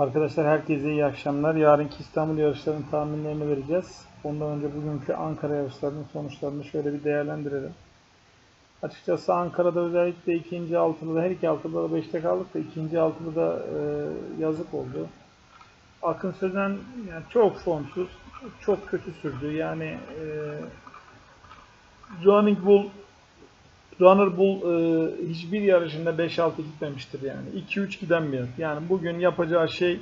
Arkadaşlar herkese iyi akşamlar. Yarınki İstanbul yarışlarının tahminlerini vereceğiz. Ondan önce bugünkü Ankara yarışlarının sonuçlarını şöyle bir değerlendirelim. Açıkçası Ankara'da özellikle ikinci altılıda her iki altılıda da 5'te kaldık da ikinci altılıda e, yazık oldu. Akın Sözen yani çok formsuz, çok kötü sürdü. Yani e, Running Bull Runner Bull e, hiçbir yarışında 5-6 gitmemiştir yani. 2-3 giden bir at. Yani bugün yapacağı şey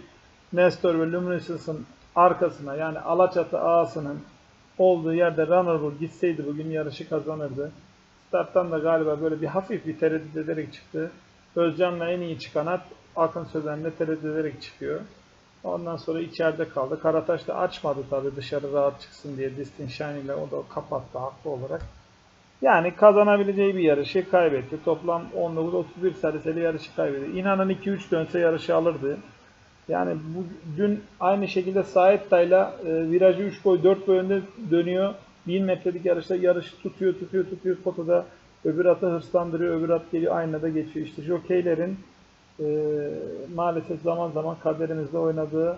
Nestor ve Luminiscens'ın arkasına yani Alaçatı ağasının olduğu yerde Runner Bull gitseydi bugün yarışı kazanırdı. Starttan da galiba böyle bir hafif bir tereddüt ederek çıktı. Özcan'la en iyi çıkan at Akın Sözen'le tereddüt ederek çıkıyor. Ondan sonra içeride kaldı. Karataş da açmadı tabii dışarı rahat çıksın diye Distin Shine ile o da kapattı haklı olarak. Yani kazanabileceği bir yarışı kaybetti. Toplam 19-31 seriseli yarışı kaybetti. İnanın 2-3 dönse yarışı alırdı. Yani bu, dün aynı şekilde Saetta'yla e, virajı 3 boy 4 boy önde dönüyor. 1000 metrelik yarışta yarışı tutuyor tutuyor tutuyor potada öbür atı hırslandırıyor öbür at geliyor aynı da geçiyor. İşte jokeylerin e, maalesef zaman zaman kaderimizde oynadığı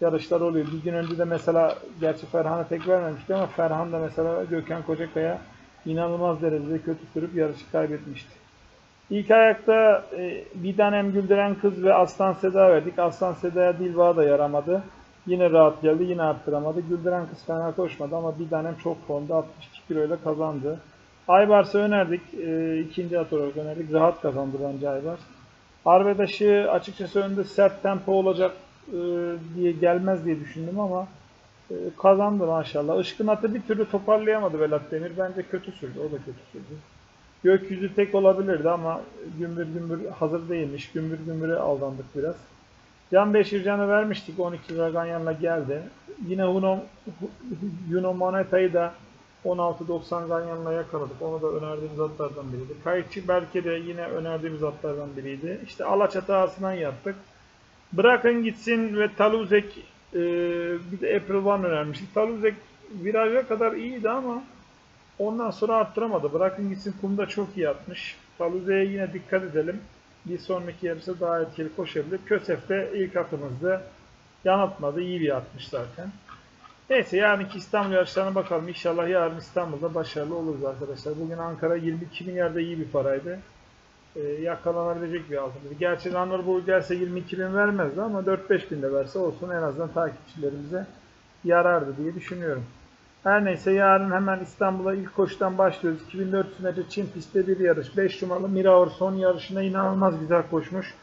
yarışlar oluyor. Bir gün önce de mesela gerçi Ferhan'a tek vermemişti ama Ferhan da mesela Gökhan Kocakaya inanılmaz derecede kötü sürüp yarışı kaybetmişti. İlk ayakta e, bir tanem güldüren kız ve Aslan Seda verdik. Aslan Seda'ya Dilba da yaramadı. Yine rahat geldi, yine arttıramadı. Güldüren kız fena koşmadı ama bir tanem çok formda 62 kiloyla kazandı. Aybars'ı önerdik. E, ikinci at olarak önerdik. Rahat kazandı bence Aybars. Arbedaş'ı açıkçası önde sert tempo olacak e, diye gelmez diye düşündüm ama kazandı maşallah. Işkın atı bir türlü toparlayamadı Velat Demir. Bence kötü sürdü. O da kötü sürdü. Gökyüzü tek olabilirdi ama gümbür gümbür hazır değilmiş. Gümbür gümbüre aldandık biraz. Can Beşircan'ı vermiştik. 12 Raganyan'la geldi. Yine Huno, Yuno Moneta'yı da 16.90 Ganyan'la yakaladık. Onu da önerdiğimiz atlardan biriydi. Kayıkçı Berke de yine önerdiğimiz atlardan biriydi. İşte Alaçatı ağasından yaptık. Bırakın gitsin ve Taluzek e, bir de April One önermiştik. Taluzek viraja kadar iyiydi ama ondan sonra arttıramadı. Bırakın gitsin kumda çok iyi atmış. Taluzek'e yine dikkat edelim. Bir sonraki yarışta daha etkili koşabilir. Kösef de ilk atımızda yanıltmadı. İyi bir atmış zaten. Neyse yarınki İstanbul yarışlarına bakalım. İnşallah yarın İstanbul'da başarılı oluruz arkadaşlar. Bugün Ankara 22 bin yerde iyi bir paraydı. Ee, yakalanabilecek bir altındı. Gerçi Runner Bull gelse 22 bin vermezdi ama 4-5 bin de verse olsun en azından takipçilerimize yarardı diye düşünüyorum. Her neyse yarın hemen İstanbul'a ilk koşudan başlıyoruz. 2400 metre Çin pistte bir yarış. 5 numaralı Miraor son yarışında inanılmaz güzel koşmuş.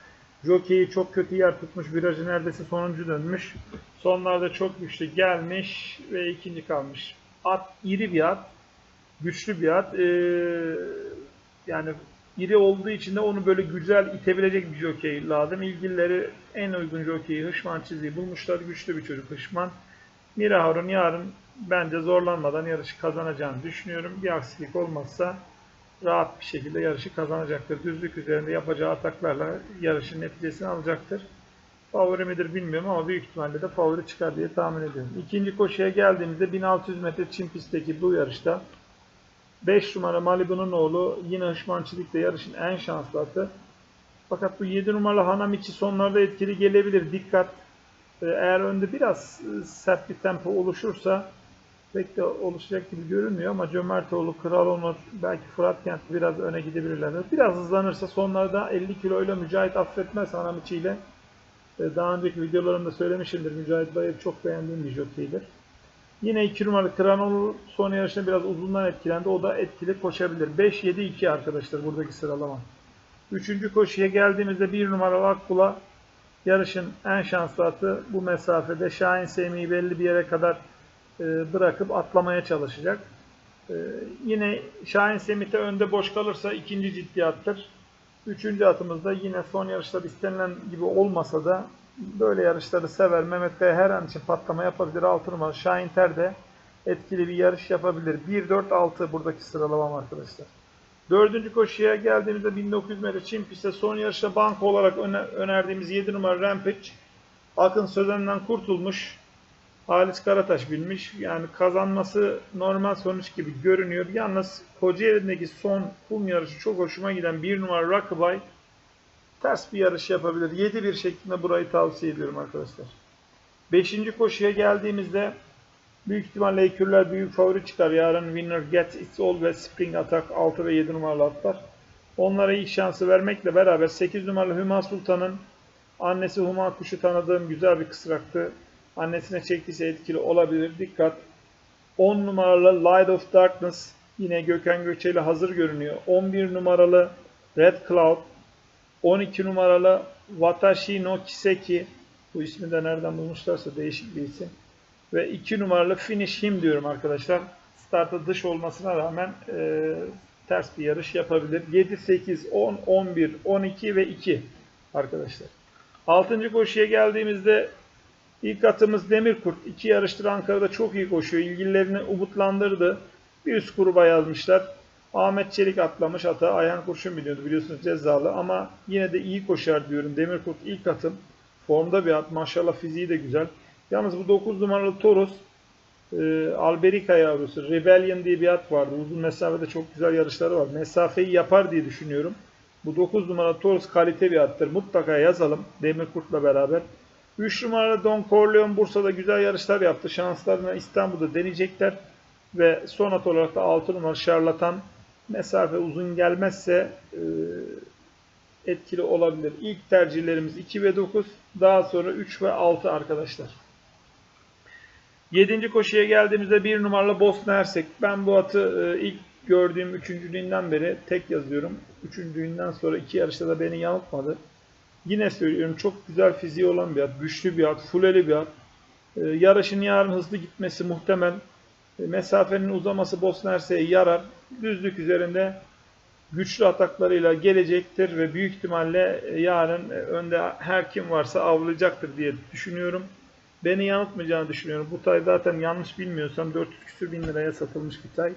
Jockey'i çok kötü yer tutmuş. Virajı neredeyse sonuncu dönmüş. Sonlarda çok güçlü gelmiş ve ikinci kalmış. At iri bir at. Güçlü bir at. Ee, yani iri olduğu için de onu böyle güzel itebilecek bir jockey lazım. İlgilileri en uygun jockey'i Hışman çizgiyi bulmuşlar. Güçlü bir çocuk Hışman. Mirahar'ın yarın bence zorlanmadan yarışı kazanacağını düşünüyorum. Bir aksilik olmazsa rahat bir şekilde yarışı kazanacaktır. Düzlük üzerinde yapacağı ataklarla yarışın neticesini alacaktır. Favori midir bilmiyorum ama büyük ihtimalle de favori çıkar diye tahmin ediyorum. İkinci koşuya geldiğimizde 1600 metre Çin pistteki bu yarışta 5 numara Malibu'nun oğlu yine Hışmançılık'ta yarışın en şanslı atı. Fakat bu 7 numaralı Hanamichi sonlarda etkili gelebilir. Dikkat! Ee, Eğer önde biraz e, sert bir tempo oluşursa pek de oluşacak gibi görünmüyor ama Cömertoğlu, Kral Onur, belki Fırat Kent biraz öne gidebilirler. Biraz hızlanırsa sonlarda 50 kiloyla Mücahit affetmez Hanamichi ile. Ee, Daha önceki videolarımda söylemişimdir. Mücahit Bayır çok beğendiğim bir jokeydir. Yine 2 numaralı Kranol son yarışında biraz uzundan etkilendi. O da etkili koşabilir. 5-7-2 arkadaşlar buradaki sıralama. Üçüncü koşuya geldiğimizde 1 numaralı Akbula yarışın en şanslı atı bu mesafede Şahin Semih'i belli bir yere kadar e, bırakıp atlamaya çalışacak. E, yine Şahin Semih de önde boş kalırsa ikinci ciddi attır. Üçüncü atımız da yine son yarışlar istenilen gibi olmasa da böyle yarışları sever. Mehmet Kaya her an için patlama yapabilir. 6 numaralı Şahin Ter de etkili bir yarış yapabilir. 1-4-6 buradaki sıralamam arkadaşlar. Dördüncü koşuya geldiğimizde 1900 metre Çin pistte son yarışta banko olarak öne- önerdiğimiz 7 numara Rampage Akın Sözen'den kurtulmuş. Halis Karataş bilmiş. Yani kazanması normal sonuç gibi görünüyor. Yalnız Kocaeli'ndeki son kum yarışı çok hoşuma giden bir numara Rockabye ters bir yarış yapabilir. 7-1 şeklinde burayı tavsiye ediyorum arkadaşlar. Beşinci koşuya geldiğimizde büyük ihtimalle Ekürler büyük favori çıkar. Yarın winner get it's all ve spring attack 6 ve 7 numaralı atlar. Onlara ilk şansı vermekle beraber 8 numaralı Hüma Sultan'ın annesi Huma Kuşu tanıdığım güzel bir kısraktı. Annesine çektiyse etkili olabilir. Dikkat. 10 numaralı Light of Darkness yine Gökhan Göçeli hazır görünüyor. 11 numaralı Red Cloud 12 numaralı Watashi no Kiseki bu ismi de nereden bulmuşlarsa değişik bir isim. Ve 2 numaralı Finish Him diyorum arkadaşlar. Starta dış olmasına rağmen e, ters bir yarış yapabilir. 7, 8, 10, 11, 12 ve 2 arkadaşlar. 6. koşuya geldiğimizde ilk atımız Demirkurt. İki yarıştır Ankara'da çok iyi koşuyor. İlgililerini umutlandırdı. Bir üst gruba yazmışlar. Ahmet Çelik atlamış ata. Ayhan Kurşun biliyordu biliyorsunuz cezalı ama yine de iyi koşar diyorum. Demirkurt ilk atım. Formda bir at. Maşallah fiziği de güzel. Yalnız bu 9 numaralı Toros e, Alberica yavrusu. Rebellion diye bir at vardı. Uzun mesafede çok güzel yarışları var. Mesafeyi yapar diye düşünüyorum. Bu 9 numaralı Toros kalite bir attır. Mutlaka yazalım Demirkurt'la beraber. 3 numaralı Don Corleone Bursa'da güzel yarışlar yaptı. Şanslarını İstanbul'da deneyecekler. Ve son at olarak da 6 numaralı Şarlatan mesafe uzun gelmezse e, etkili olabilir. İlk tercihlerimiz 2 ve 9. Daha sonra 3 ve 6 arkadaşlar. 7. koşuya geldiğimizde 1 numaralı Bosna Hersek. Ben bu atı e, ilk gördüğüm 3. günden beri tek yazıyorum. 3. günden sonra iki yarışta da beni yanıltmadı. Yine söylüyorum çok güzel fiziği olan bir at. Güçlü bir at. Fuleli bir at. E, yarışın yarın hızlı gitmesi muhtemel. E, mesafenin uzaması Bosna yarar. Düzlük üzerinde güçlü ataklarıyla gelecektir ve büyük ihtimalle e, yarın e, önde her kim varsa avlayacaktır diye düşünüyorum. Beni yanıltmayacağını düşünüyorum. Bu tay zaten yanlış bilmiyorsam 400 küsür bin liraya satılmış bir tay.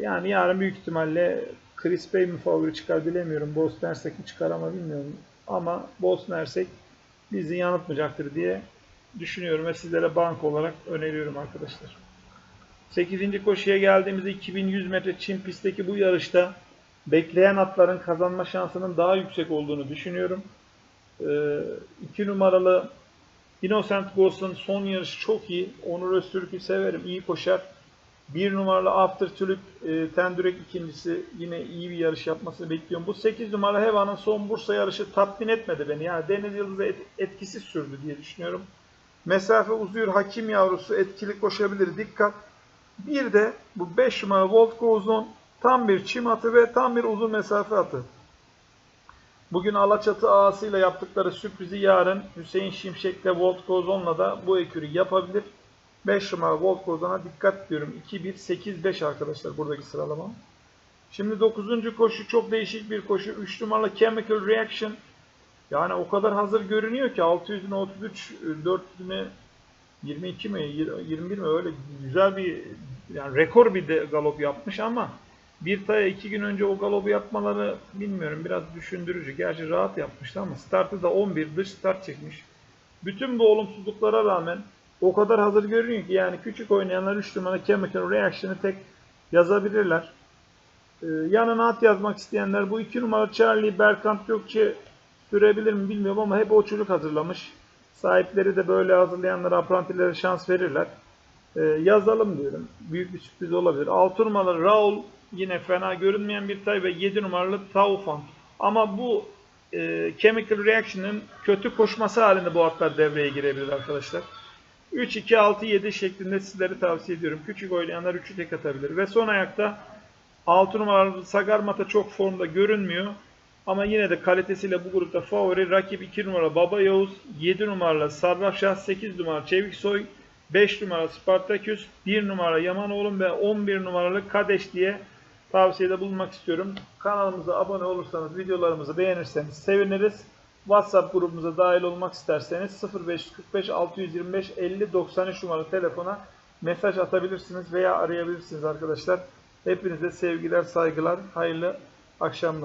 Yani yarın büyük ihtimalle Chris Bey mi favori çıkar bilemiyorum. Bosna Hersek mi çıkar ama bilmiyorum. Ama Bosna Hersek bizi yanıltmayacaktır diye düşünüyorum ve sizlere bank olarak öneriyorum arkadaşlar. 8. koşuya geldiğimizde 2100 metre çim pistteki bu yarışta bekleyen atların kazanma şansının daha yüksek olduğunu düşünüyorum. 2 numaralı Innocent Ghost'un son yarışı çok iyi. Onur Öztürk'ü severim. iyi koşar. 1 numaralı After Tulip e, Tendürek ikincisi yine iyi bir yarış yapmasını bekliyorum. Bu 8 numaralı Heva'nın son Bursa yarışı tatmin etmedi beni. Yani Deniz Yıldız'a et, etkisiz sürdü diye düşünüyorum. Mesafe uzuyor. Hakim yavrusu etkili koşabilir. Dikkat. Bir de bu 5 numaralı Volt Goes tam bir çim atı ve tam bir uzun mesafe atı. Bugün Alaçatı ağasıyla yaptıkları sürprizi yarın Hüseyin Şimşek'le Volt Goes On'la da bu ekürü yapabilir. 5 numara Volt Goes On'a dikkat diyorum. 2-1-8-5 arkadaşlar buradaki sıralama. Şimdi 9. koşu çok değişik bir koşu. 3 numaralı Chemical Reaction. Yani o kadar hazır görünüyor ki 600'üne 33, 400'üne 22 mi 21 mi öyle güzel bir yani rekor bir de galop yapmış ama bir taya iki gün önce o galopu yapmaları bilmiyorum biraz düşündürücü. Gerçi rahat yapmıştı ama startı da 11 dış start çekmiş. Bütün bu olumsuzluklara rağmen o kadar hazır görünüyor ki yani küçük oynayanlar 3 numara Chemical Reaction'ı tek yazabilirler. Ee, yanına at yazmak isteyenler bu 2 numara Charlie Berkant Gökçe sürebilir mi bilmiyorum ama hep o çocuk hazırlamış. Sahipleri de böyle hazırlayanlara, aprantilere şans verirler. Ee, yazalım diyorum. Büyük bir sürpriz olabilir. 6 numaralı Raul yine fena görünmeyen bir tay ve 7 numaralı Taufan. Ama bu e, Chemical Reaction'ın kötü koşması halinde bu atlar devreye girebilir arkadaşlar. 3, 2, 6, 7 şeklinde sizlere tavsiye ediyorum. Küçük oynayanlar 3'ü tek atabilir. Ve son ayakta 6 numaralı Sagarmata çok formda görünmüyor. Ama yine de kalitesiyle bu grupta favori rakip 2 numara Baba Yavuz, 7 numaralı Sarrafşah, 8 numara Çeviksoy, 5 numara Spartaküs, 1 numara Yamanoğlu ve 11 numaralı Kadeş diye tavsiyede bulunmak istiyorum. Kanalımıza abone olursanız, videolarımızı beğenirseniz seviniriz. WhatsApp grubumuza dahil olmak isterseniz 0545 625 50 93 numaralı telefona mesaj atabilirsiniz veya arayabilirsiniz arkadaşlar. Hepinize sevgiler, saygılar, hayırlı akşamlar.